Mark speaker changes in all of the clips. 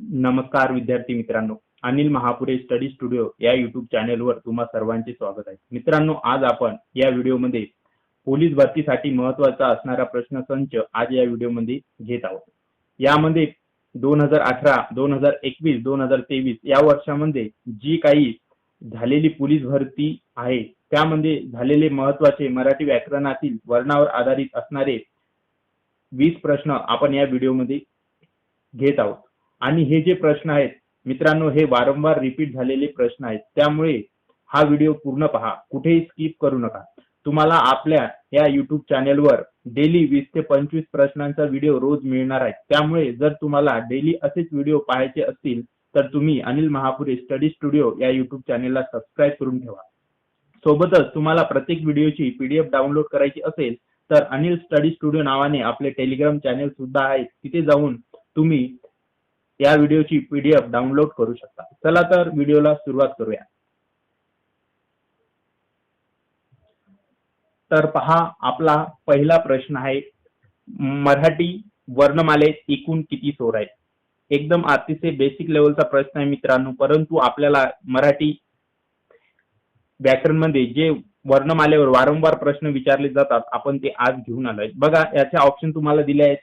Speaker 1: नमस्कार विद्यार्थी मित्रांनो. अनिल महापुरे स्टडी स्टुडिओ या युट्यूब चॅनेलवर तुम्हा सर्वांचे स्वागत आहे. मित्रांनो आज आपण या व्हिडिओमध्ये पोलीस भरतीसाठी महत्त्वाचा असणारा प्रश्न संच आज या व्हिडिओमध्ये घेत आहोत. यामध्ये दोन हजार अठरा दोन हजार एकवीस दोन हजार तेवीस या वर्षामध्ये जी काही झालेली पोलीस भरती आहे त्यामध्ये झालेले महत्त्वाचे मराठी व्याकरणातील वर्णावर आधारित असणारे वीस प्रश्न आपण या व्हिडिओमध्ये घेत आहोत. आणि हे जे प्रश्न आहेत मित्रांनो हे वारंवार रिपीट झालेले प्रश्न आहेत. त्यामुळे हा व्हिडिओ पूर्ण पहा. कुठेही स्किप करू नका. तुम्हाला आपल्या या युट्यूब चॅनेलवर डेली वीस ते पंचवीस प्रश्नांचा व्हिडिओ रोज मिळणार आहे. त्यामुळे जर तुम्हाला डेली असेच व्हिडिओ पाहायचे असतील तर तुम्ही अनिल महापुरे स्टडी स्टुडिओ या युट्यूब चॅनेलला सबस्क्राईब करून ठेवा. सोबतच तुम्हाला प्रत्येक व्हिडिओची पीडीएफ डाउनलोड करायची असेल तर अनिल स्टडी स्टुडिओ नावाने आपले टेलिग्राम चॅनेल सुद्धा आहे. तिथे जाऊन तुम्ही या व्हिडिओची पीडीएफ डाउनलोड करू शकता. चला तर व्हिडिओला सुरुवात करूया. तर पहा आपला पहिला प्रश्न आहे मराठी वर्णमालेत एकूण किती स्वर आहेत? एकदम अतिशय बेसिक लेवलचा प्रश्न आहे मित्रांनो परंतु आपल्याला मराठी व्याकरणमध्ये जे वर्णमालेवर वारंवार प्रश्न विचारले जातात आपण ते आज घेऊन आलोय. बघा याचे ऑप्शन तुम्हाला दिले आहेत.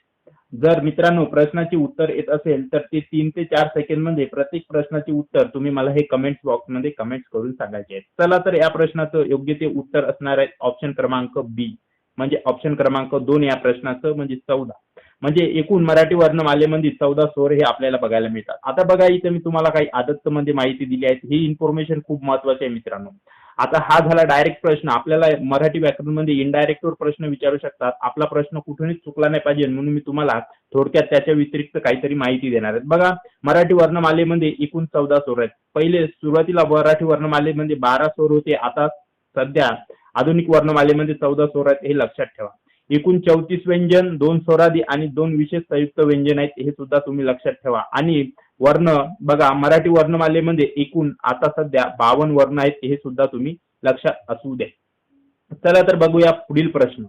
Speaker 1: जर मित्रांनो प्रश्नाचे उत्तर येत असेल तर ते तीन ते चार सेकंडमध्ये प्रत्येक प्रश्नाचे उत्तर तुम्ही मला हे कमेंट्स बॉक्समध्ये कमेंट करून सांगायचे आहेत. चला तर या प्रश्नाचं योग्य ते उत्तर असणार आहे ऑप्शन क्रमांक बी म्हणजे ऑप्शन क्रमांक दोन या प्रश्नाचं म्हणजे चौदा. म्हणजे एकूण मराठी वर्णमालेमध्ये चौदा स्वर हे आपल्याला बघायला मिळतात. आता बघा इथे मी तुम्हाला काही आदत्त मध्ये माहिती दिली आहे. ही इन्फॉर्मेशन खूप महत्वाची आहे मित्रांनो. आता हा झाला डायरेक्ट प्रश्न. आपल्याला मराठी व्याकरणमध्ये इनडायरेक्ट वर प्रश्न विचारू शकतात. आपला प्रश्न कुठूनही चुकला नाही पाहिजे म्हणून मी तुम्हाला थोडक्यात त्याच्या व्यतिरिक्त काहीतरी माहिती देणार आहे. बघा मराठी वर्णमालेमध्ये एकूण चौदा स्वर आहेत. पहिले सुरुवातीला मराठी वर्णमालेमध्ये बारा स्वर होते. आता सध्या आधुनिक वर्णमालेमध्ये चौदा स्वर आहेत हे लक्षात ठेवा. एकूण चौतीस व्यंजन दोन स्वरादी आणि दोन विशेष संयुक्त व्यंजन आहेत हे सुद्धा तुम्ही लक्षात ठेवा. आणि वर्ण बघा मराठी वर्णमालेमध्ये एकूण आता सध्या बावन वर्ण आहेत हे सुद्धा तुम्ही लक्षात असू द्या. चला तर बघूया पुढील प्रश्न.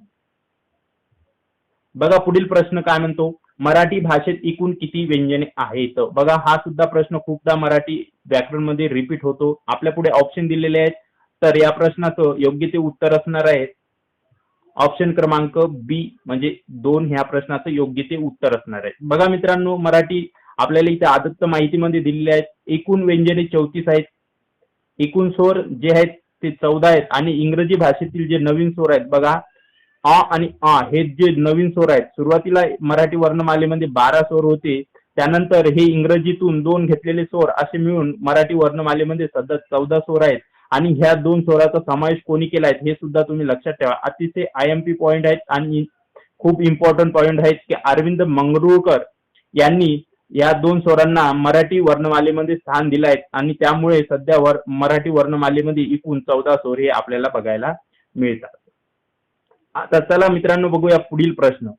Speaker 1: बघा पुढील प्रश्न काय म्हणतो? मराठी भाषेत एकूण किती व्यंजने आहेत? बघा हा सुद्धा प्रश्न खूपदा मराठी व्याकरणमध्ये रिपीट होतो. आपल्या पुढे ऑप्शन दिलेले आहेत. तर या प्रश्नाचं योग्य ते उत्तर असणार आहे. ऑप्शन क्रमांक बी म्हणजे दोन ह्या प्रश्नाचं योग्य ते उत्तर असणार आहे. बघा मित्रांनो मराठी आपल्याला इथे आदत्त माहितीमध्ये दिलेले आहेत. एकूण व्यंजने चौतीस आहेत. एकूण स्वर जे आहेत ते चौदा आहेत. आणि इंग्रजी भाषेतील जे नवीन स्वर आहेत बघा अ आणि अ हे जे नवीन स्वर आहेत सुरुवातीला मराठी वर्णमालेमध्ये बारा स्वर होते. त्यानंतर हे इंग्रजीतून दोन घेतलेले स्वर असे मिळून मराठी वर्णमालेमध्ये सध्या चौदा स्वर आहेत. आणि ह्या दोन स्वराचा समावेश कोणी केला आहे हे सुद्धा तुम्ही लक्षात ठेवा. अतिशय आय एम पी पॉईंट आहेत आणि खूप इम्पॉर्टंट पॉईंट आहेत की अरविंद मंगरुळकर यांनी या दोन स्वरांना मराठी वर्णमालेमध्ये स्थान दिलं आहे आणि त्यामुळे सध्या वर मराठी वर्णमालेमध्ये एकूण चौदा स्वर हे आपल्याला बघायला मिळतात. आता चला मित्रांनो बघूया पुढील प्रश्न.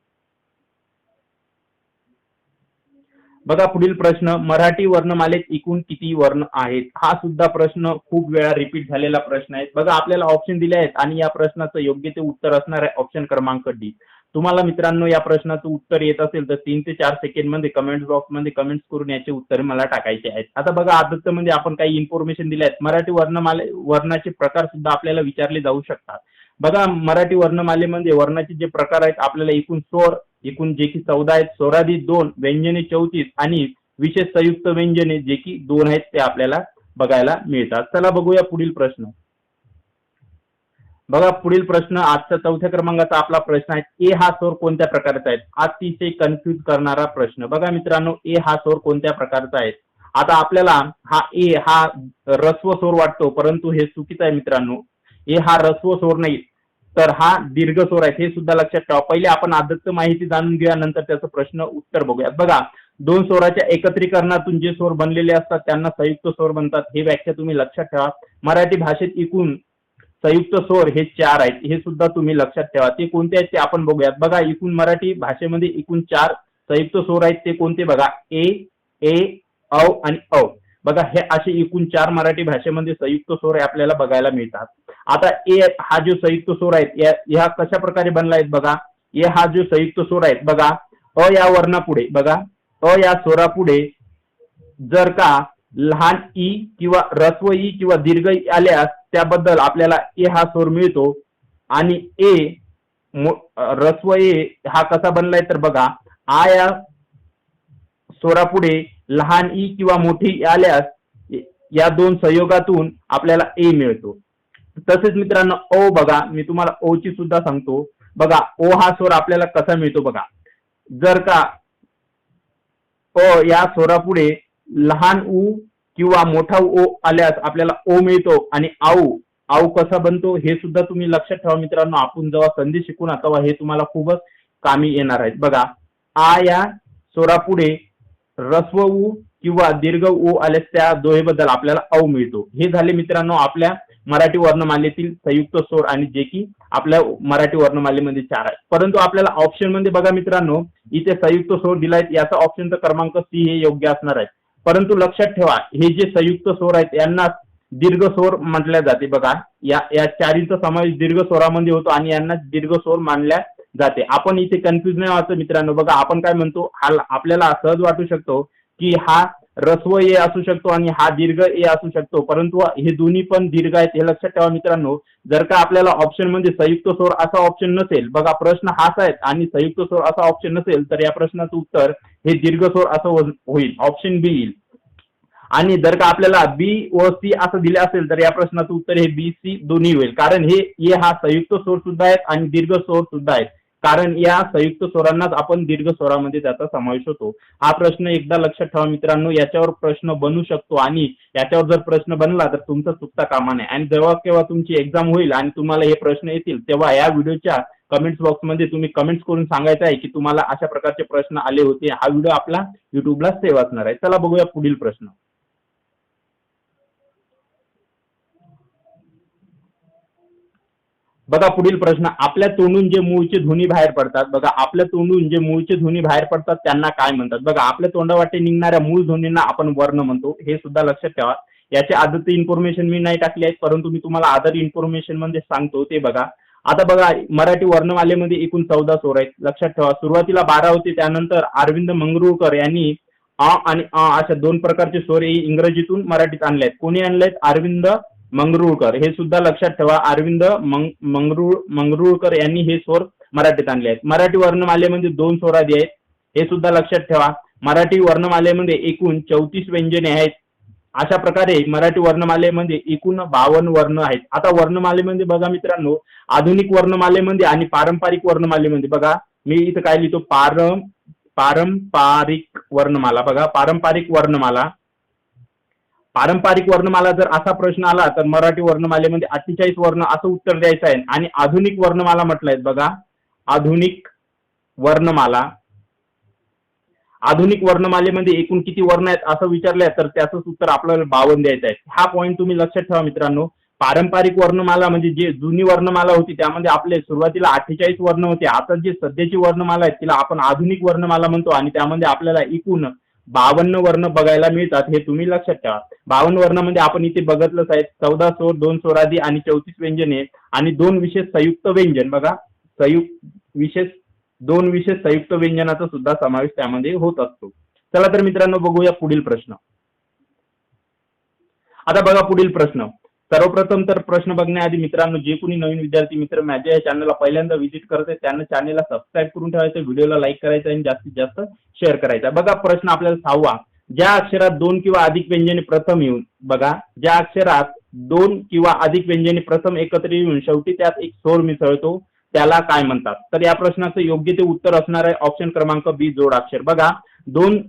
Speaker 1: बघा पुढील प्रश्न मराठी वर्णमालेत एकूण किती वर्ण आहेत? हा सुद्धा प्रश्न खूप वेळा रिपीट झालेला प्रश्न आहे. बघा आपल्याला ऑप्शन दिले आहेत आणि या प्रश्नाचं योग्य ते उत्तर असणार आहे ऑप्शन क्रमांक डी तुम्हाला मित्रांनो या प्रश्नाचं उत्तर येत असेल तर तीन ते चार सेकंडमध्ये कमेंट बॉक्समध्ये कमेंट्स करून याचे उत्तर मला टाकायचे आहेत. आता बघा आदत्त मध्ये आपण काही इन्फॉर्मेशन दिल्या आहेत. मराठी वर्णमाले वर्णाचे प्रकार सुद्धा आपल्याला विचारले जाऊ शकतात. बघा मराठी वर्णमालेमध्ये वर्णाचे जे प्रकार आहेत आपल्याला एकूण स्वर एकूण जे की चौदा आहेत स्वराधी दोन व्यंजने चौतीस आणि विशेष संयुक्त व्यंजने जे की दोन आहेत ते आपल्याला बघायला मिळतात. चला बघूया पुढील प्रश्न. बघा पुढील प्रश्न आजचा चौथ्या क्रमांकाचा आपला प्रश्न आहे ए हा स्वर कोणत्या प्रकारचा आहे? अतिशय कन्फ्युज करणारा प्रश्न. बघा मित्रांनो ए हा स्वर कोणत्या प्रकारचा आहे? आता आपल्याला हा ए हा रस्व स्वर वाटतो परंतु हे चुकीचं आहे मित्रांनो. ए हा रस्व स्वर नाही तर हा दीर्घ स्वर आहे. हे सुद्धा लक्षात ठेवा. पहिले आपण आदत्त माहिती जाणून घेऊया नंतर त्याचं प्रश्न उत्तर बघूया बघा दोन स्वराच्या एकत्रीकरणातून जे स्वर बनलेले असतात त्यांना संयुक्त स्वर बनतात. हे व्याख्या तुम्ही लक्षात ठेवा. मराठी भाषेत एकूण संयुक्त स्वर हे चार आहेत. हे सुद्धा तुम्ही लक्षात ठेवा. ते कोणते आहेत ते आपण बघूयात. बघा एकूण मराठी भाषेमध्ये एकूण चार संयुक्त स्वर आहेत. ते कोणते? बघा ए ए औ आणि औ. बघा हे असे एकूण चार मराठी भाषेमध्ये संयुक्त स्वर हे आपल्याला बघायला मिळतात. आता ए हा जो संयुक्त स्वर आहेत या ह्या कशा प्रकारे बनला आहेत बघा? ए हा जो संयुक्त स्वर आहेत बघा अ या वर्णापुढे बघा अ या स्वरापुढे जर का लहान ई किंवा रस्व ई किंवा दीर्घ ई आल्यास त्याबद्दल आपल्याला ए हा स्वर मिळतो. आणि ए रस्व ए हा कसा बनलाय तर बघा आ या स्वरापुढे लहान ई किंवा मोठी आल्यास या दोन संयोगातून आपल्याला ए मिळतो. तसेच मित्रांनो ओ बघा मी तुम्हाला ओ ची सुद्धा सांगतो. बघा ओ हा स्वर आपल्याला कसा मिळतो बघा. जर का अ या स्वरापुढे लहान उ किंवा मोठा ओ आल्यास आपल्याला ओ मिळतो आणि आऊ आऊ कसा बनतो हे सुद्धा तुम्ही लक्षात ठेवा मित्रांनो. आपण जेव्हा संधी शिकू ना तेव्हा हे तुम्हाला खूपच कामी येणार आहेत. बघा आ या स्वरापुढे रस्व ऊ किंवा दीर्घ ऊ आल्यास त्या दोहेबद्दल आपल्याला औ मिळतो. हे झाले मित्रांनो आपल्या मराठी वर्णमालेतील संयुक्त स्वर आणि जे की आपल्या मराठी वर्णमालेमध्ये चार आहे परंतु आपल्याला ऑप्शनमध्ये बघा मित्रांनो इथे संयुक्त स्वर दिलाय याचा ऑप्शनचा क्रमांक सी हे योग्य असणार आहे. परंतु लक्षात ठेवा हे जे संयुक्त स्वर आहेत यांना दीर्घ स्वर म्हटल्या जाते बघा. या या चारीचा समावेश दीर्घ स्वरामध्ये होतो आणि यांना दीर्घ स्वर मानल्या जाते. आपण इथे कन्फ्युज नाही व्हायचं मित्रांनो. बघा आपण काय म्हणतो हा आपल्याला सहज वाटू शकतो की हा रस्व ए असू शकतो आणि हा दीर्घ ए असू शकतो. परंतु हे दोन्ही पण दीर्घ आहेत हे लक्षात ठेवा मित्रांनो. जर का आपल्याला ऑप्शन म्हणजे संयुक्त स्वर असा ऑप्शन नसेल बघा प्रश्न हाच आहे आणि संयुक्त स्वर असा ऑप्शन नसेल तर या प्रश्नाचं उत्तर हे दीर्घ स्वर असं होईल ऑप्शन बी येईल. आणि जर का आपल्याला बी व सी असं दिले असेल तर या प्रश्नाचं उत्तर हे बी सी दोन्ही होईल. कारण हे ए हा संयुक्त स्वर सुद्धा आहेत आणि दीर्घ स्वर सुद्धा आहेत. कारण या संयुक्त स्वरांनाच आपण दीर्घ स्वरामध्ये त्याचा समावेश होतो. हा प्रश्न एकदा लक्षात ठेवा मित्रांनो याच्यावर प्रश्न बनू शकतो आणि याच्यावर जर प्रश्न बनला तर तुमचा चुकता कामा नाही आणि जेव्हा केव्हा तुमची एक्झाम होईल आणि तुम्हाला हे प्रश्न येतील तेव्हा या व्हिडिओच्या कमेंट्स बॉक्समध्ये तुम्ही कमेंट्स करून सांगायचं आहे की तुम्हाला अशा प्रकारचे प्रश्न आले होते. हा व्हिडिओ आपला युट्यूबला सेव्ह असणार आहे. चला बघूया पुढील प्रश्न. बघा पुढील प्रश्न. आपल्या तोंडून जे मूळचे ध्वनी बाहेर पडतात बघा आपल्या तोंडून जे मूळचे ध्वनी बाहेर पडतात त्यांना काय म्हणतात? बघा आपल्या तोंडावाटे निघणाऱ्या मूळ ध्वनींना आपण वर्ण म्हणतो. हे सुद्धा लक्षात ठेवा. याचे आदत इन्फॉर्मेशन मी नाही टाकली आहे परंतु मी तुम्हाला आदर इन्फॉर्मेशनमध्ये सांगतो ते बघा. आता बघा मराठी वर्णमालेमध्ये एकूण चौदा स्वर आहेत. लक्षात ठेवा. सुरुवातीला बारा होते त्यानंतर अरविंद मंगरुळकर यांनी अ आणि अ अशा दोन प्रकारचे स्वर हे इंग्रजीतून मराठीत आणले आहेत. कोणी आणले आहेत? अरविंद मंगरुळकर. हे सुद्धा लक्षात ठेवा. अरविंद मंगरुळ मंगरुळकर यांनी हे स्वर मराठीत आणले आहेत. मराठी वर्णमालेमध्ये म्हणजे दोन स्वरादी आहेत. हे सुद्धा लक्षात ठेवा. मराठी वर्णमालेमध्ये म्हणजे एकूण चौतीस व्यंजने आहेत. अशा प्रकारे मराठी वर्णमालेमध्ये म्हणजे एकूण बावन्न वर्ण आहेत. आता वर्णमालेमध्ये बघा मित्रांनो आधुनिक वर्णमालेमध्ये आणि पारंपरिक वर्णमालेमध्ये बघा मी इथं काय लिहितो? पारं पारंपरिक वर्णमाला. बघा पारंपरिक वर्णमाला. पारंपरिक वर्णमाला जर असा प्रश्न आला तर मराठी वर्णमालेमध्ये अठ्ठेचाळीस वर्ण असं उत्तर द्यायचं आहे. आणि आधुनिक वर्णमाला म्हटलंय बघा. आधुनिक वर्णमाला. आधुनिक वर्णमालेमध्ये एकूण किती वर्ण आहेत असं विचारलंय तर त्याचंच उत्तर आपल्याला बावन्न द्यायचं आहे. हा पॉईंट तुम्ही लक्षात ठेवा मित्रांनो. पारंपरिक वर्णमाला म्हणजे जे जुनी वर्णमाला होती त्यामध्ये आपले सुरुवातीला अठ्ठेचाळीस वर्ण होते. आता जी सध्याची वर्णमाला आहे तिला आपण आधुनिक वर्णमाला म्हणतो आणि त्यामध्ये आपल्याला एकूण बावन्न वर्ण बघायला मिळतात हे तुम्ही लक्षात ठेवा. बावन्न वर्णामध्ये म्हणजे आपण इथे बघतलंच आहे. चौदा स्वर दोन स्वरादी आणि चौतीस व्यंजने आणि दोन विशेष संयुक्त व्यंजन बघा. संयुक्त विशेष दोन विशेष संयुक्त व्यंजनाचा सुद्धा समावेश त्यामध्ये होत असतो. चला तर मित्रांनो बघूया पुढील प्रश्न. आता बघा पुढील प्रश्न. सर्वप्रथम तर प्रश्न बघण्याआधी मित्रांनो जे कोणी नवीन विद्यार्थी मित्र माझ्या या चॅनलला पहिल्यांदा व्हिजिट करते त्यांना चॅनलला सबस्क्राईब करून ठेवायचं व्हिडिओला लाईक करायचं आणि जास्तीत जास्त शेअर करायचा. बघा प्रश्न आपल्याला सहावा. ज्या अक्षरात दोन किंवा अधिक व्यंजने प्रथम येऊन बघा ज्या अक्षरात दोन किंवा अधिक व्यंजने प्रथम एकत्र येऊन शेवटी त्यात एक स्वर मिसळतो त्याला काय म्हणतात? तर या प्रश्नाचं योग्य ते उत्तर असणार आहे ऑप्शन क्रमांक बी जोडाक्षर. बघा दोन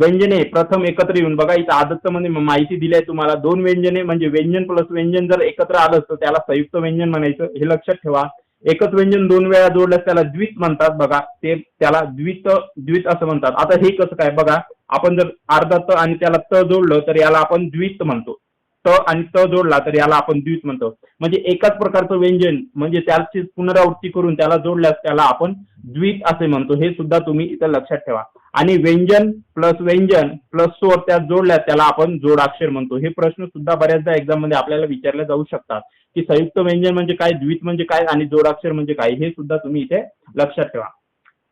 Speaker 1: व्यंजने प्रथम एकत्र येऊन बघा इथं आदत्त म्हणजे माहिती दिली आहे तुम्हाला. दोन व्यंजने म्हणजे व्यंजन प्लस व्यंजन जर एकत्र आलं तर त्याला संयुक्त व्यंजन म्हणायचं. हे लक्षात ठेवा. एकच व्यंजन दोन वेळा जोडल्यास त्याला द्वित म्हणतात बघा. ते त्याला द्वित द्वित असं म्हणतात. आता हे कसं काय? बघा आपण जर अर्धा त आणि त्याला त जोडलं तर याला आपण द्वित म्हणतो. त आणि त जोडला तर याला आपण द्वित म्हणतो. म्हणजे एकाच प्रकारचं व्यंजन म्हणजे त्याची पुनरावृत्ती करून त्याला जोडल्यास त्याला आपण द्वित असे म्हणतो. हे सुद्धा तुम्ही इथं लक्षात ठेवा. आणि व्यंजन प्लस व्यंजन प्लस स्वर त्यात जोडल्यास त्याला आपण जोडाक्षर म्हणतो. हे प्रश्न सुद्धा बऱ्याचदा एक्झाममध्ये आपल्याला विचारले जाऊ शकतात की संयुक्त व्यंजन म्हणजे काय द्वित म्हणजे काय आणि जोडाक्षर म्हणजे काय? हे सुद्धा तुम्ही इथे लक्षात ठेवा.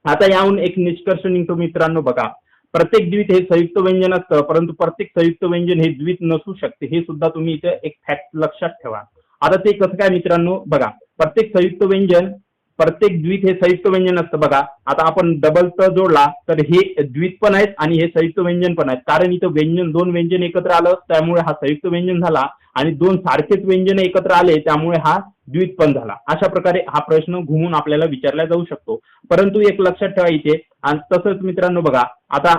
Speaker 1: आता याहून एक निष्कर्ष निघतो मित्रांनो बघा. प्रत्येक द्वित हे संयुक्त व्यंजन असतं परंतु प्रत्येक संयुक्त व्यंजन हे द्वित नसू शकते हे सुद्धा तुम्ही इथे एक फॅक्ट लक्षात ठेवा. आता ते कसं काय मित्रांनो बघा प्रत्येक संयुक्त व्यंजन प्रत्येक द्वित हे संयुक्त व्यंजन असतं बघा आता आपण डबल त जोडला तर हे द्वित पण आहेत आणि हे संयुक्त व्यंजन पण आहेत. कारण इथं व्यंजन दोन व्यंजन एकत्र आलं त्यामुळे हा संयुक्त व्यंजन झाला. आणि दोन सारखेच व्यंजन एकत्र आले त्यामुळे हा द्वितपण झाला. अशा प्रकारे हा प्रश्न घुमून आपल्याला विचारला जाऊ शकतो. परंतु एक लक्षात ठेवायचे आणि तसंच मित्रांनो बघा आता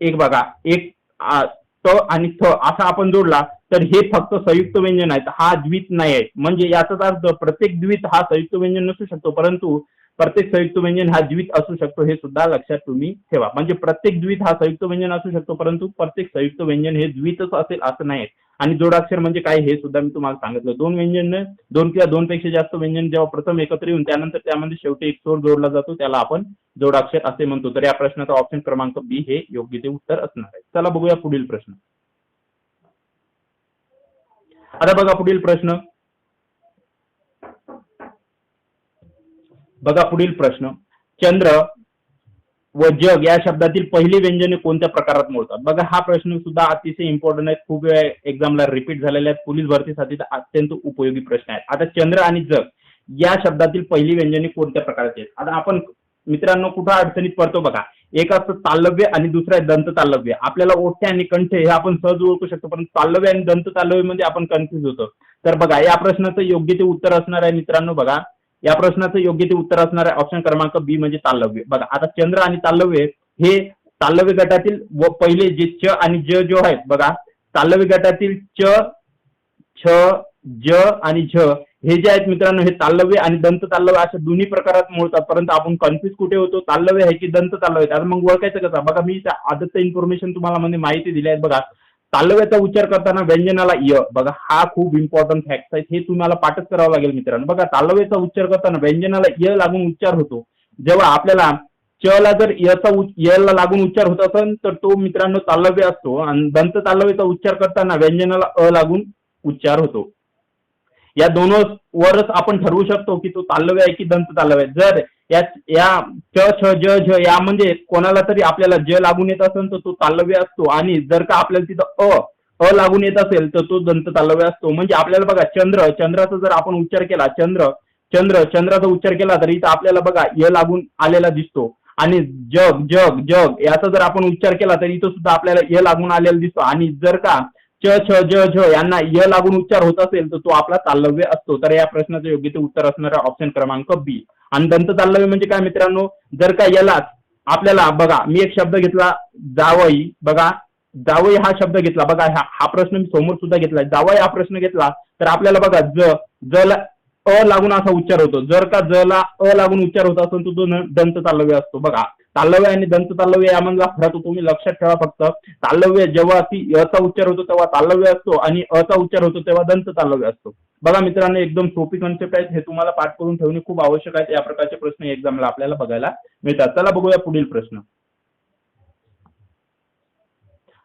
Speaker 1: एक बघा एक आ, त आणि थ असा आपण जोडला तर हे फक्त संयुक्त व्यंजन आहेत. हा द्वित नाही आहे. म्हणजे याचाच अर्थ प्रत्येक द्वित हा संयुक्त व्यंजन नसू शकतो. परंतु प्रत्येक संयुक्त व्यंजन हा द्वित असू शकतो हे सुद्धा लक्षात तुम्ही ठेवा. म्हणजे प्रत्येक द्वित हा संयुक्त व्यंजन असू शकतो परंतु प्रत्येक संयुक्त व्यंजन हे द्वितच असेल असं नाही. आणि जोडाक्षर म्हणजे काय हे सुद्धा मी तुम्हाला सांगितलं. दोन व्यंजन दोन किंवा दोन पेक्षा जास्त व्यंजन जेव्हा प्रथम एकत्र येऊन त्यानंतर त्यामध्ये शेवटी एक स्वर जोडला जातो त्याला आपण जोडाक्षर असे म्हणतो. तर या प्रश्नाचा ऑप्शन क्रमांक बी हे योग्य ते उत्तर असणार आहे. चला बघूया पुढील प्रश्न. आता बघा पुढील प्रश्न. बघा पुढील प्रश्न. चंद्र व जग या शब्दातील पहिली व्यंजने कोणत्या प्रकारात मोडतात? बघा हा प्रश्न सुद्धा अतिशय इम्पॉर्टंट आहे. खूप वेळा एक्झामला रिपीट झालेले आहेत. पोलीस भरतीसाठी अत्यंत उपयोगी प्रश्न आहेत. आता चंद्र आणि जग या शब्दातील पहिली व्यंजने कोणत्या प्रकारची आहेत? आता आपण मित्रांनो कुठं अडचणीत पडतो बघा. एक असतं तालव्य आणि दुसरं आहे दंत तालव्य आपल्याला ओठे आणि कंठे हे आपण सहज ओळखू शकतो पण तालव्य आणि दंत तालव्य म्हणजे आपण कन्फ्युज होतो. तर बघा या प्रश्नाचं योग्य ते उत्तर असणार आहे मित्रांनो बघा. या प्रश्नाचं योग्य ते उत्तर असणार आहे ऑप्शन क्रमांक बी म्हणजे तालव्य. बघा आता चंद्र आणि तालव्य हे तालव्य गटातील व पहिले जे च आणि ज जो आहेत बघा तालव्य गटातील च छ ज आणि झ हे जे आहेत मित्रांनो हे तालव्य आणि दंत तालव्य अशा दोन्ही प्रकारात मोडतात परंतु आपण कन्फ्युज कुठे होतो? तालव्य आहे की दंत तालव्य आहे? आता मग ओळखायचं कसं? बघा मी आदत इन्फॉर्मेशन तुम्हाला म्हणजे माहिती दिली आहे. बघा तालव्याचा उच्चार करताना व्यंजनाला य. बघा हा खूप इम्पॉर्टंट फॅक्ट आहे हे तुम्हाला पाठच करावं लागेल मित्रांनो. बघा तालव्याचा उच्चार करताना व्यंजनाला य लागून उच्चार होतो. जेव्हा आपल्याला च ला जर याचा उच- य लागून उच्चार होत असेल तर तो मित्रांनो तालव्य असतो. आणि दंत तालव्याचा उच्चार करताना व्यंजनाला अ लागून उच्चार होतो. या दोन वरच आपण ठरवू शकतो की तो तालव्य आहे की दंत तालव्य आहे. जर या या च छ ज झ या कोणाला तरी आपल्याला ज लागून येत असेल तर तो तालव्य असतो. आणि जर का आपल्याला तिथं अ अ लागून येत असेल तर तो दंत तालव्य असतो. म्हणजे आपल्याला बघा चंद्र चंद्राचा जर आपण उच्चार केला चंद्र चंद्र चंद्राचा उच्चार केला तर इथं आपल्याला बघा य लागून आलेला दिसतो. आणि जग जग जग याचा जर आपण उच्चार केला तर इथं सुद्धा आपल्याला य लागून आलेला दिसतो. आणि जर का च छ ज झ यांना य लागून उच्चार होत असेल तर तो आपला ताल्लव्य असतो. तर या प्रश्नाचं योग्य ते उत्तर असणार ऑप्शन क्रमांक बी आणि दंत ताल्लव्य म्हणजे काय मित्रांनो? जर का यालाच आपल्याला बघा मी एक शब्द घेतला जावई. बघा जावई हा शब्द घेतला. बघा हा हा प्रश्न मी समोर सुद्धा घेतला. जावई हा प्रश्न घेतला तर आपल्याला बघा ज ज अ लागून असा उच्चार होतो. जर का ज ला अ लागून उच्चार होत असेल तर तो दंत ताल्लव्य असतो. बघा तालव्य आणि दंत तालव्य यामधला फरक तुम्ही लक्षात ठेवा फक्त. तालव्य जेव्हा ती अचा उच्चार होतो तेव्हा तालव्य असतो आणि अचा उच्चार होतो तेव्हा दंत तालव्य असतो. बघा मित्रांनो एकदम सोपी कन्सेप्ट आहेत हे तुम्हाला पाठ करून ठेवणे खूप आवश्यक आहे. या प्रकारचे प्रश्न एक्झामला आपल्याला बघायला मिळतात. चला बघूया पुढील प्रश्न.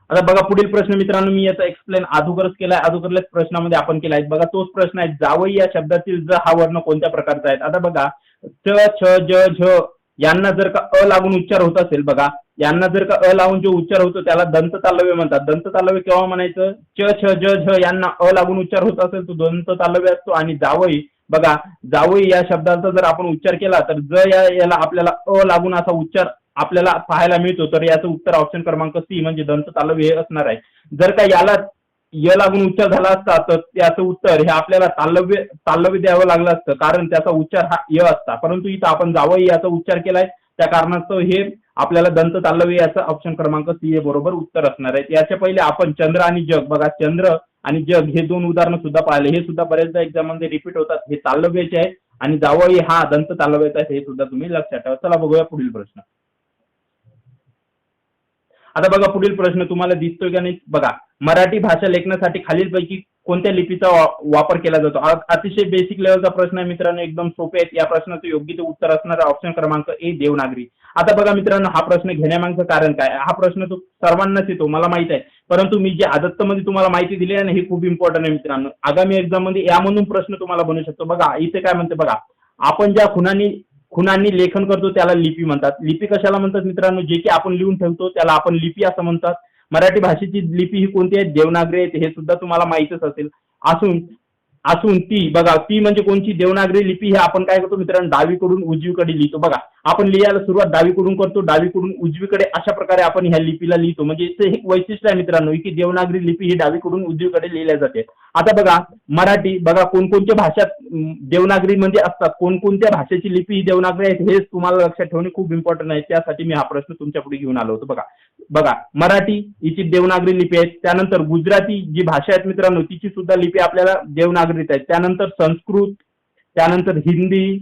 Speaker 1: आता बघा पुढील प्रश्न मित्रांनो मी याचा एक्सप्लेन अधोगरच केलाय. अगोदरल्याच प्रश्नामध्ये आपण केला आहे बघा तोच प्रश्न आहे. जावई या शब्दातील ज हा वर्ण कोणत्या प्रकारचा आहे? आता बघा च छ ज झ यांना जर का अ लागून उच्चार होत असेल बघा यांना जर का अ लावून जो उच्चार होतो त्याला दंत तालव्य म्हणतात. दंत तालव्य केव्हा म्हणायचं? च छ ज झ यांना अ लागून उच्चार होत असेल तो दंत तालव्य असतो आणि जावई बघा जावई या शब्दाचा जर आपण उच्चार केला तर ज या याला आपल्याला अ लागून असा उच्चार आपल्याला पाहायला मिळतो. तर याचं उत्तर ऑप्शन क्रमांक सी म्हणजे दंत तालव्य हे असणार आहे. जर का याला य लागून उच्चार झाला असता तर त्याचं उत्तर हे आपल्याला तालव्य तालव्य द्यावं लागलं असतं कारण त्याचा उच्चार हा य असता. परंतु इथं आपण जावं याचा उच्चार केलाय त्या कारणास्तव हे आपल्याला दंत तालव्य याचा ऑप्शन क्रमांक सी ए बरोबर उत्तर असणार आहे. याच्या पहिले आपण चंद्र आणि जग बघा चंद्र आणि जग हे दोन उदाहरणं सुद्धा पाहिले. हे सुद्धा बरेचदा एक्झाममध्ये रिपीट होतात. हे तालव्याचे आहे आणि जावळी हा दंत तालव्याचा हे सुद्धा तुम्ही लक्षात ठेवा. चला बघूया पुढील प्रश्न. आता बघा पुढील प्रश्न तुम्हाला दिसतोय का नाही? बघा मराठी भाषा लेखनासाठी खालीलपैकी कोणत्या लिपीचा वापर केला जातो? अतिशय बेसिक लेवलचा प्रश्न आहे मित्रांनो एकदम सोपे आहेत. या प्रश्नाचं योग्य ते उत्तर असणारा ऑप्शन क्रमांक ए देवनागरी. आता बघा मित्रांनो हा प्रश्न घेण्यामागचं कारण काय? हा प्रश्न तो सर्वांनाच येतो मला माहीत आहे. परंतु मी जे आदत्तमध्ये तुम्हाला माहिती दिली आहे ना हे खूप इम्पॉर्टंट आहे मित्रांनो. आगामी एक्झाममध्ये यामधून प्रश्न तुम्हाला बनू शकतो. बघा इथे काय म्हणते बघा आपण ज्या खुनानी खुनांनी लेखन करतो त्याला लिपी म्हणतात. लिपी कशाला म्हणतात मित्रांनो? जे की आपण लिहून ठेवतो त्याला आपण लिपी असं म्हणतात. मराठी भाषेची लिपी ही कोणती आहे? देवनागरी आहे. हे सुद्धा तुम्हाला माहितच असेल. असून असून ती बघा ती म्हणजे कोणची? देवनागरी लिपी हे आपण काय करतो मित्रांनो? डावीकडून उजवीकडे लिहितो. बघा आपण लिहायला सुरुवात डावीकडून करतो डावीकडून उजवीकडे अशा प्रकारे आपण ह्या लिपीला लिहितो. म्हणजे ते एक वैशिष्ट्य आहे मित्रांनो की देवनागरी लिपी ही डावीकडून उजवीकडे लिहिल्या जाते. आता बघा मराठी बघा कोणकोणत्या भाषात देवनागरी म्हणजे असतात कोणकोणत्या भाषेची लिपी ही देवनागरी आहे हे तुम्हाला लक्षात ठेवणे खूप इम्पॉर्टंट आहे. त्यासाठी मी हा प्रश्न तुमच्यापुढे घेऊन आलो होतो. बघा बघा मराठी हिची देवनागरी लिपी आहे त्यानंतर गुजराती जी भाषा आहेत मित्रांनो तिची सुद्धा लिपी आपल्याला देवनागरीत आहे. त्यानंतर संस्कृत त्यानंतर हिंदी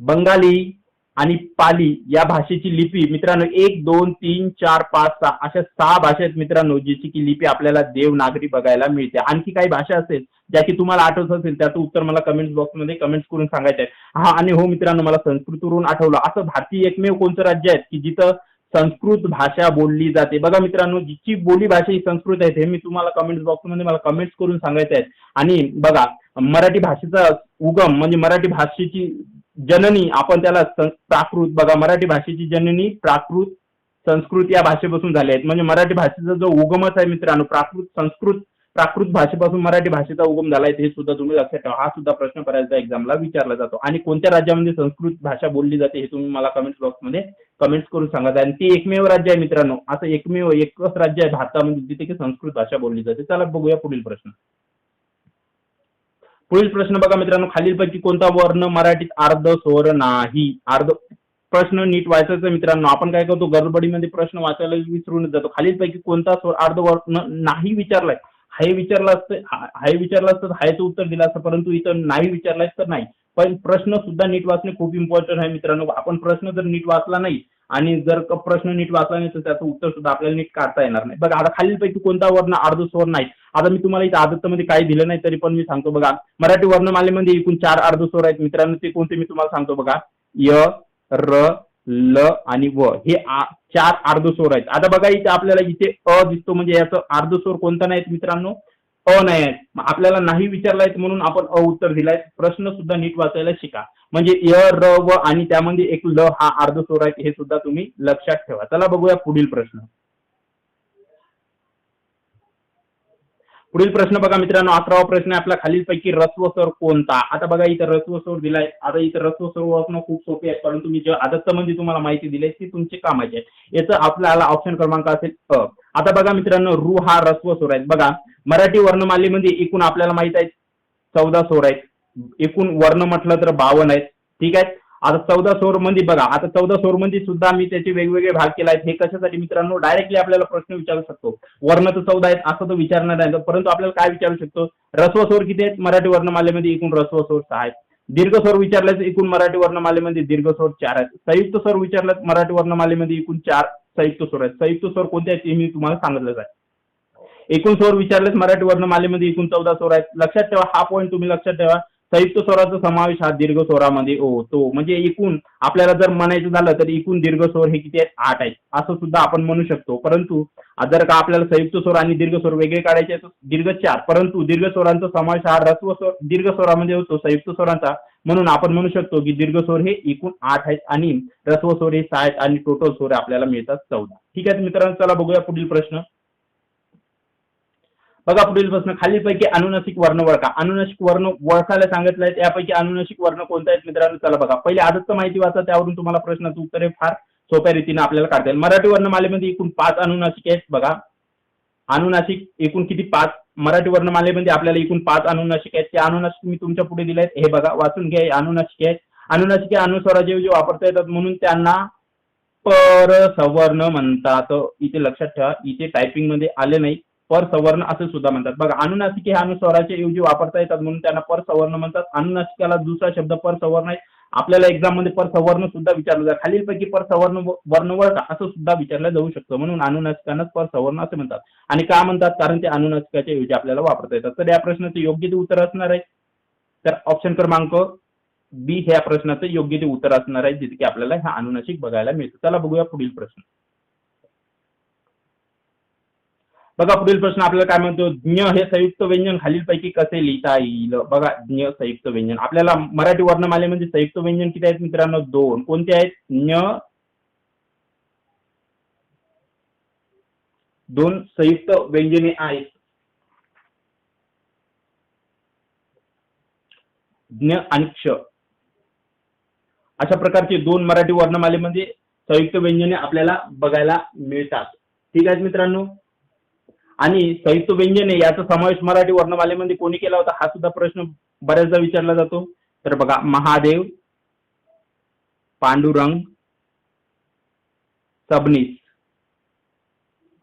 Speaker 1: बंगाली आणि पाली या भाषेची लिपी मित्रांनो एक दोन तीन चार पाच सहा अशा सहा भाषा आहेत मित्रांनो ज्याची की लिपी आपल्याला देवनागरी बघायला मिळते. आणखी काही भाषा असेल ज्या की तुम्हाला आठवत असेल त्याचं उत्तर मला कमेंट बॉक्समध्ये कमेंट्स करून सांगायचं आहे. हा आणि हो मित्रांनो मला संस्कृतवरून आठवलं. असं भारतीय एकमेव कोणतं राज्य आहे की जिथं संस्कृत भाषा बोलली जाते. बघा मित्रांनो जिची बोली भाषा ही संस्कृत आहे हे मी तुम्हाला कमेंट बॉक्समध्ये मला कमेंट्स करून सांगायचं आहे. आणि बघा मराठी भाषेचा उगम म्हणजे मराठी भाषेची जननी आपण त्याला प्राकृत बघा मराठी भाषेची जननी प्राकृत संस्कृत या भाषेपासून झाले आहेत. म्हणजे मराठी भाषेचा जो उगमच आहे मित्रांनो प्राकृत संस्कृत प्राकृत भाषेपासून मराठी भाषेचा उगम झालाय हे सुद्धा तुम्ही लक्षात ठेवा. हा सुद्धा प्रश्न बऱ्याचदा एक्झामला विचारला जातो. आणि कोणत्या राज्यामध्ये संस्कृत भाषा बोलली जाते हे तुम्ही मला कमेंट बॉक्समध्ये कमेंट्स करून सांगा. आणि ते एकमेव राज्य आहे मित्रांनो. असं एकमेव एकच राज्य आहे भारतामध्ये जिथे की संस्कृत भाषा बोलली जाते. चला बघूया पुढील प्रश्न. पुढील प्रश्न बघा मित्रांनो. खालीलपैकी कोणता वर्ण मराठीत अर्ध स्वर नाही? अर्ध प्रश्न नीट वाचायचा मित्रांनो. आपण काय करतो? गडबडीमध्ये प्रश्न वाचायला विसरून जातो. खालीलपैकी कोणता स्वर अर्ध वर्ण नाही विचारलाय? हाय विचारलं असतं हाय विचारलं असतं तर हायचं उत्तर दिलं असतं परंतु इथं नाही विचारलाय तर नाही. पण प्रश्न सुद्धा नीट वाचणे खूप इम्पॉर्टंट आहे मित्रांनो. आपण प्रश्न जर नीट वाचला नाही आणि जर प्रश्न नीट वाचला नाही तर त्याचं उत्तर सुद्धा आपल्याला नीट काढता येणार नाही. बघा आता खालीलपैकी कोणता वर्ण अर्ध स्वर नाही आता मी तुम्हाला इथं आदत्तमध्ये काही दिलं नाही तरी पण मी सांगतो बघा. मराठी वर्णमालेमध्ये एकूण चार अर्ध स्वर आहेत मित्रांनो. ते कोणते मी तुम्हाला सांगतो बघा? य र ल आणि व हे चार अर्धस्वर आहेत. आता बघा इथे आपल्याला इथे अ दिसतो म्हणजे याचं अर्धस्वर कोणता नाही मित्रांनो? अ नाही आहेत. आपल्याला नाही विचारलाय म्हणून आपण अ उत्तर दिलाय प्रश्न सुद्धा नीट वाचायला शिका. म्हणजे य र व आणि त्यामध्ये एक ल हा अर्धस्वर आहे हे सुद्धा तुम्ही लक्षात ठेवा. चला बघूया पुढील प्रश्न. पुढील प्रश्न बघा मित्रांनो अकरावा प्रश्न आहे आपला खालीलपैकी रस्व स्वर कोणता? आता बघा इथं रस्व स्वर दिलाय. आता इथं रस्व स्वर ओळखणं खूप सोपे आहे कारण तुम्ही जे आदत्तमध्ये तुम्हाला माहिती दिली ती तुमची कामाची आहे याचं आपल्याला ऑप्शन क्रमांक असेल अ. आता बघा मित्रांनो रु हा रस्व स्वर आहे. बघा मराठी वर्णमालेमध्ये एकूण आपल्याला माहीत आहे चौदा स्वर आहेत. एकूण वर्ण म्हटलं तर बावन्न आहेत. ठीक आहे? आता चौदा स्वर मध्ये बघा आता चौदा स्वर मध्ये सुद्धा मी त्याचे वेगवेगळे भाग केले आहेत. हे कशासाठी मित्रांनो? डायरेक्टली आपल्याला प्रश्न विचारू शकतो. वर्ण तर चौदा आहेत असं तो विचारणार नाही. परंतु आपल्याला काय विचारू शकतो? रस्व स्वर किती आहेत? मराठी वर्णमालेमध्ये एकूण रस्व स्वर सहा आहेत. दीर्घ स्वर विचारल्यास एकूण मराठी वर्णमालेमध्ये दीर्घ स्वर चार आहेत. संयुक्त स्वर विचारल्यास मराठी वर्णमालेमध्ये एकूण चार संयुक्त स्वर आहेत. संयुक्त स्वर कोणते आहेत ते मी तुम्हाला सांगितलंच आहे. एकूण स्वर विचारल्यास मराठी वर्णमालेमध्ये एकूण चौदा स्वर आहेत. लक्षात ठेवा हा पॉईंट तुम्ही लक्षात ठेवा. संयुक्त स्वराचा समावेश हा दीर्घ स्वरामध्ये होतो म्हणजे एकूण आपल्याला जर म्हणायचं झालं तर एकूण दीर्घ स्वर हे किती आहेत? आठ आहेत. असं सुद्धा आपण म्हणू शकतो. परंतु जर का आपल्याला संयुक्त स्वर आणि दीर्घ स्वर वेगळे काढायचे तर दीर्घ चार. परंतु दीर्घ स्वरांचा समावेश हा रस्व स्वर दीर्घ स्वरामध्ये होतो. संयुक्त स्वरांचा. म्हणून आपण म्हणू शकतो की दीर्घ स्वर हे एकूण आठ आहेत आणि रस्व स्वर हे सहा आहेत आणि टोटल स्वर आपल्याला मिळतात चौदा. ठीक आहे मित्रांनो चला बघूया पुढील प्रश्न. बघा पुढील प्रश्न. खालीलपैकी अनुनासिक वर्ण ओळखा. अनुनासिक वर्ण ओळखायला सांगितलंय. त्यापैकी अनुनासिक वर्ण कोणता आहेत मित्रांनो? चला बघा. पहिले आदत्त माहिती वाचा. त्यावरून तुम्हाला प्रश्नाचं उत्तर हे फार सोप्या रीतीने आपल्याला काढता येईल. मराठी वर्णमालेमध्ये एकूण पाच अनुनासिक आहेत बघा. अनुनासिक एकूण किती? पाच. मराठी वर्णमालेमध्ये आपल्याला एकूण पाच अनुनासिक आहेत. ते अनुनासिक मी तुमच्यापुढे दिले आहेत हे बघा. वाचून घ्या. अनुनासिक आहेत. अनुनासिक अनुस्वराचे जे वापरता येतात म्हणून त्यांना पर सवर्ण म्हणतात. इथे लक्षात ठेवा. इथे टायपिंगमध्ये आले नाही. पर सवर्ण असे सुद्धा म्हणतात. बघा अनुनासिके हे अनुस्वाराच्या ऐवजी वापरता येतात म्हणून त्यांना पर सवर्ण म्हणतात. अनुनासिकाला दुसरा शब्द पर सवर्ण आहे. आपल्याला एक्झाममध्ये पर सवर्ण सुद्धा विचारलं जातं. खालीलपैकी पर सवर्ण वर्ण वळखा असं सुद्धा विचारलं जाऊ शकतं. म्हणून अनुनासिकांनाच पर सवर्ण असे म्हणतात. आणि का म्हणतात? कारण ते अनुनासिकाच्या ऐवजी आपल्याला वापरता येतात. तर या प्रश्नाचं योग्य ते उत्तर असणार आहे. तर ऑप्शन क्रमांक बी ह्या प्रश्नाचं योग्य ते उत्तर असणार आहे. जिथे की आपल्याला हा अनुनासिक बघायला मिळतं. चला बघूया पुढील प्रश्न. बघा पुढील प्रश्न आपल्याला काय म्हणतो? ज्ञ हे संयुक्त व्यंजन खालीलपैकी कसे लिहिता येईल? बघा ज्ञ संयुक्त व्यंजन. आपल्याला मराठी वर्णमालेमध्ये संयुक्त व्यंजन किती आहेत मित्रांनो? दोन. कोणते आहेत? ज्ञ. दोन संयुक्त व्यंजने आहेत. ज्ञ आणि क्ष. अशा प्रकारचे दोन मराठी वर्णमालेमध्ये संयुक्त व्यंजने आपल्याला बघायला मिळतात. ठीक आहे मित्रांनो? आणि संयुक्त व्यंजने याचा समावेश मराठी वर्णमालेमध्ये कोणी केला होता? हा सुद्धा प्रश्न बऱ्याचदा विचारला जातो. तर बघा महादेव पांडुरंग सबनीस.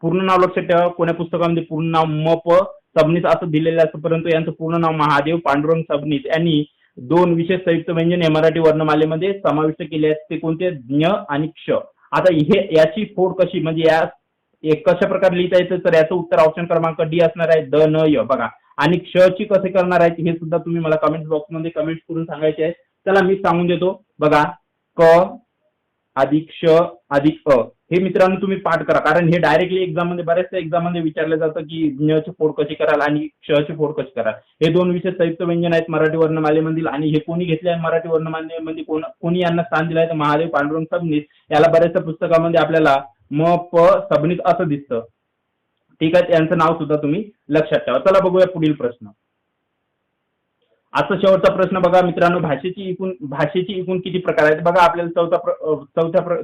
Speaker 1: पूर्ण नाव लक्षात ठेवा. कोण्या पुस्तकामध्ये पूर्ण नाव म प सबनीस असं दिलेलं असतं परंतु यांचं पूर्ण नाव महादेव पांडुरंग सबनीस यांनी दोन विशेष संयुक्त व्यंजने मराठी वर्णमालेमध्ये समाविष्ट केले आहेत. ते कोणते? ज्ञ आणि क्ष. आता हे याची फोड कशी? म्हणजे या एक कशा प्रकारे लिहिता येतं? तर याचं उत्तर ऑप्शन क्रमांक डी असणार आहे. द न य. बघा. आणि क्ष ची कसे करणार आहेत? हे सुद्धा तुम्ही मला कमेंट बॉक्समध्ये कमेंट करून सांगायचे आहे. चला मी सांगून देतो. बघा. क अधिक क्ष अधिक अ. हे मित्रांनो तुम्ही पाठ करा. कारण हे डायरेक्टली एक्झाममध्ये बऱ्याचशा एक्झाममध्ये विचारलं जातं की ज्ञची फोड कशी कराल आणि क्षची फोड कशी कराल? हे दोन विषय संयुक्त व्यंजन आहेत मराठी वर्णमालेमधील आणि हे कोणी घेतले आहे मराठी वर्णमालेमध्ये कोण कोणी यांना स्थान दिलं आहे? तर महादेव पांडुरंग सबनीस. याला बऱ्याचशा पुस्तकामध्ये आपल्याला म प सबनीस असं दिसतं. ठीक आहे? यांचं नाव सुद्धा तुम्ही लक्षात ठेवा. चला बघूया पुढील प्रश्न. आजचा शेवटचा प्रश्न बघा मित्रांनो. भाषेची एकूण भाषेची एकूण किती प्रकार आहेत? बघा आपल्याला चौथा चौथ्या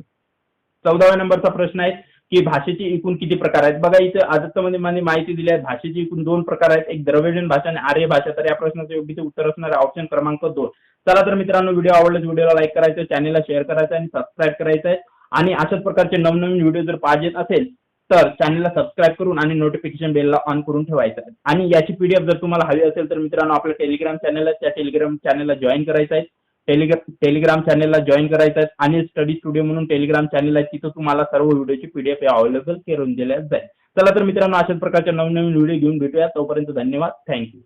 Speaker 1: चौदाव्या नंबरचा प्रश्न आहे की भाषेची एकूण किती प्रकार आहेत? बघा इथे आदत्तमध्ये माने माहिती दिली आहे. भाषेची एकूण दोन प्रकार आहेत. एक द्रविडियन भाषा आणि आर्य भाषा. तर या प्रश्नाचं योग्य ते उत्तर असणार ऑप्शन क्रमांक दोन. चला तर मित्रांनो व्हिडिओ आवडल्यास व्हिडिओला लाईक करायचं चॅनलला शेअर करायचं आणि सबस्क्राईब करायचं आहे. आणि अशाच प्रकारचे नवनवीन व्हिडिओ जर पाहिजे असेल तर चॅनलला सबस्क्राईब करून आणि नोटिफिकेशन बेलला ऑन करून ठेवायचं. आहे आणि याची पीडीएफ जर तुम्हाला हवी असेल तर मित्रांनो आपल्या टेलिग्राम चॅनल आहे त्या टेलिग्राम चॅनलला जॉईन करायचं आहे. टेलिग्राम टेलिग्राम चॅनलला जॉईन करायचं आहे आणि स्टडी स्टुडिओ म्हणून टेलिग्राम चॅनल आहे तिथं तुम्हाला सर्व व्हिडिओची पीडीएफ अवेलेबल करून दिल्या जाईल. चला तर मित्रांनो अशाच प्रकारच्या नवनवीन व्हिडिओ घेऊन भेटूया. तोपर्यंत धन्यवाद. थँक्यू